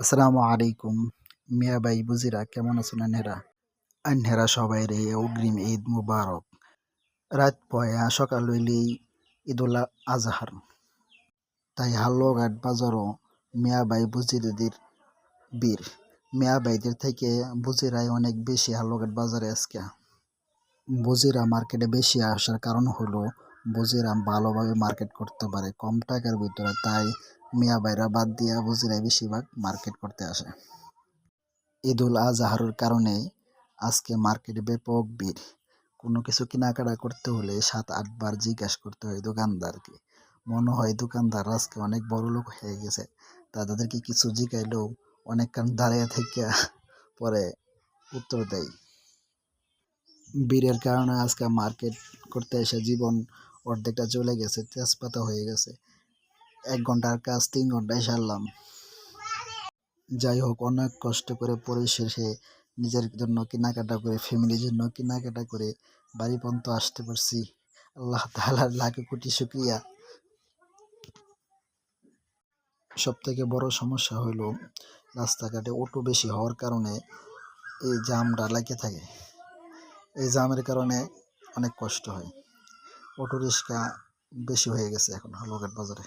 আসসালামু আলাইকুম। মিয়া ভাই, বুজিরা, কেমন আছেন আনহেরা? আনহেরা সবাই রে, অগ্রিম ঈদ মুবারক। রাত পয়া, সকাল হইলেই ঈদুল আজহার। তাই হালুয়াঘাট বাজারও মিয়া ভাই, বুজিরদের বীর। মিয়া ভাইদের থেকে বুজিরাই অনেক বেশি হালুয়াঘাট বাজারে আজকে। বুজিরা মার্কেটে বেশি আসার কারণ হলো বুজিরা ভালোভাবে মার্কেট করতে পারে, কম টাকার ভিতরে। তাই মিয়া ভাইরা বাদ দিয়া বুজিরাই বেশিরভাগ মার্কেট করতে আসে। ঈদুল আজহারের কারণে আজকে মার্কেট ব্যাপক ভিড়। কোনো কিছু কেনাকাটা করতে হলে সাত আটবার জিজ্ঞাসা করতে হয় দোকানদারকে। মনে হয় দোকানদার আজকে অনেক বড় লোক হয়ে গেছে। তা তাদেরকে কিছু জিগাইলেও অনেকক্ষণ দাঁড়িয়ে থেকে পরে উত্তর দেয়। ভিড়ের কারণে আজকে মার্কেট করতে এসে জীবন অর্ধেকটা চলে গেছে, তেজপাতা হয়ে গেছে। এক ঘণ্টার কাজ, তিন ঘন্টায় সারলাম। যাই হোক, অনেক কষ্ট করে পরিশেষে নিজের জন্য কেনাকাটা করে ফ্যামিলির জন্য কেনাকাটা করে বাড়ি পর্যন্ত আসতে পারছি। আল্লাহ তালার লাখে কোটি শুক্রিয়া। সব থেকে বড় সমস্যা হলো, রাস্তাঘাটে অটো বেশি হওয়ার কারণে এই জামটা লাগে থাকে। এই জামের কারণে অনেক কষ্ট হয়। অটো রিক্সা বেশি হয়ে গেছে এখন হালুয়াঘাট বাজারে।